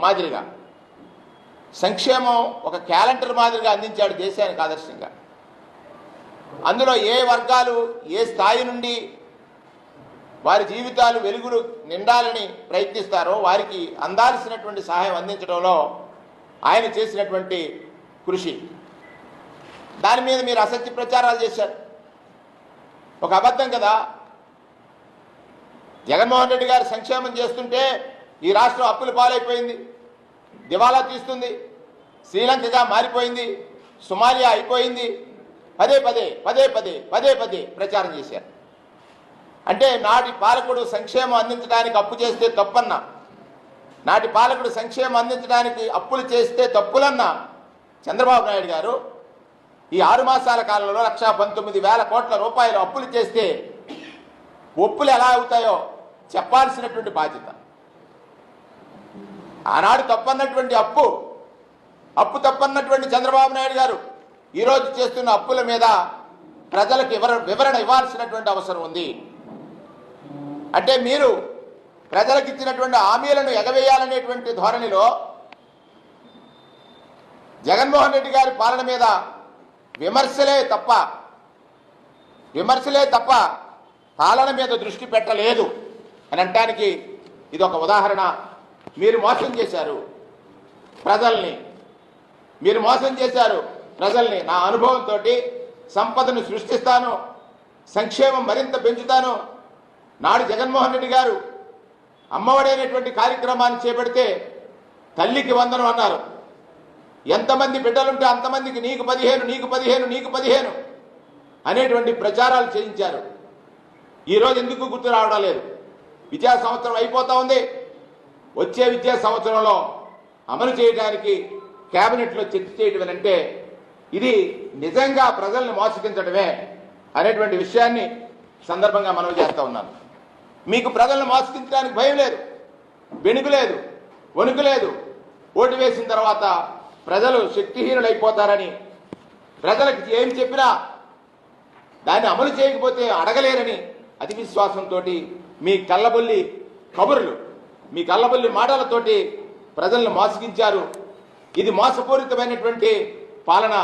మాదిరిగా. సంక్షేమం ఒక క్యాలెండర్ మాదిరిగా అందించాడు దేశానికి ఆదర్శంగా. అందులో ఏ వర్గాలు ఏ స్థాయి నుండి వారి జీవితాలు వెలుగులు నిండాలని ప్రయత్నిస్తారో వారికి అందాల్సినటువంటి సహాయం అందించడంలో ఆయన చేసినటువంటి కృషి. దాని మీద మీరు అసత్య ప్రచారాలు చేశారు. ఒక అబద్ధం కదా? జగన్మోహన్ రెడ్డి గారు సంక్షేమం చేస్తుంటే ఈ రాష్ట్రం అప్పుల పాలైపోయింది దివాలా తీస్తుంది శ్రీలంకగా మారిపోయింది సుమాలియా అయిపోయింది. పదే పదే పదే పదే పదే పదే ప్రచారం చేశారు. అంటే నాటి పాలకుడు సంక్షేమం అందించడానికి అప్పు చేస్తే తప్పన్నా నాటి పాలకుడు సంక్షేమం అందించడానికి అప్పులు చేస్తే తప్పులన్నా చంద్రబాబు నాయుడు గారు ఈ ఆరు మాసాల కాలంలో లక్షా పంతొమ్మిది వేల కోట్ల రూపాయలు అప్పులు చేస్తే ఒప్పులు ఎలా అవుతాయో చెప్పాల్సినటువంటి బాధ్యత. ఆనాడు తప్పన్నటువంటి అప్పు అప్పు తప్పన్నటువంటి చంద్రబాబు నాయుడు గారు ఈరోజు చేస్తున్న అప్పుల మీద ప్రజలకు వివర వివరణ ఇవ్వాల్సినటువంటి అవసరం ఉంది. అంటే మీరు ప్రజలకు ఇచ్చినటువంటి హామీలను ఎగవేయాలనేటువంటి ధోరణిలో జగన్మోహన్ రెడ్డి గారి పాలన మీద విమర్శలే తప్ప విమర్శలే తప్ప పాలన మీద దృష్టి పెట్టలేదు అని అంటానికి ఇది ఒక ఉదాహరణ. మీరు మోసం చేశారు ప్రజల్ని. మీరు మోసం చేశారు ప్రజల్ని. నా అనుభవంతో సంపదను సృష్టిస్తాను. సంక్షేమం మరింత పెంచుతాను. నాడు జగన్మోహన్ రెడ్డి గారు అమ్మఒడైనటువంటి కార్యక్రమాన్ని చేపడితే తల్లికి వందనం అన్నారు. ఎంతమంది బిడ్డలుంటే అంతమందికి నీకు పదిహేను నీకు పదిహేను నీకు పదిహేను అనేటువంటి ప్రచారాలు చేయించారు. ఈరోజు ఎందుకు గుర్తు రావడం లేదు. విద్యా సంవత్సరం అయిపోతా ఉంది. వచ్చే విద్యా సంవత్సరంలో అమలు చేయడానికి కేబినెట్లో చర్చ చేయడం అంటే ఇది నిజంగా ప్రజల్ని మోసగించడమే అనేటువంటి విషయాన్ని సందర్భంగా మనవి చేస్తూ ఉన్నాను. మీకు ప్రజలను మోసగించడానికి భయం లేదు వెనుకు లేదు వణుకు లేదు. ఓటు వేసిన తర్వాత ప్రజలు శక్తిహీనులైపోతారని ప్రజలకు ఏం చెప్పినా దాన్ని అమలు చేయకపోతే అడగలేరని అతి విశ్వాసంతో మీ కళ్ళబొల్లి కబుర్లు. మీ కళ్ళబొల్లి మాటలతోటి ప్రజలను మోసగించారు. ఇది మోసపూరితమైనటువంటి పాలన.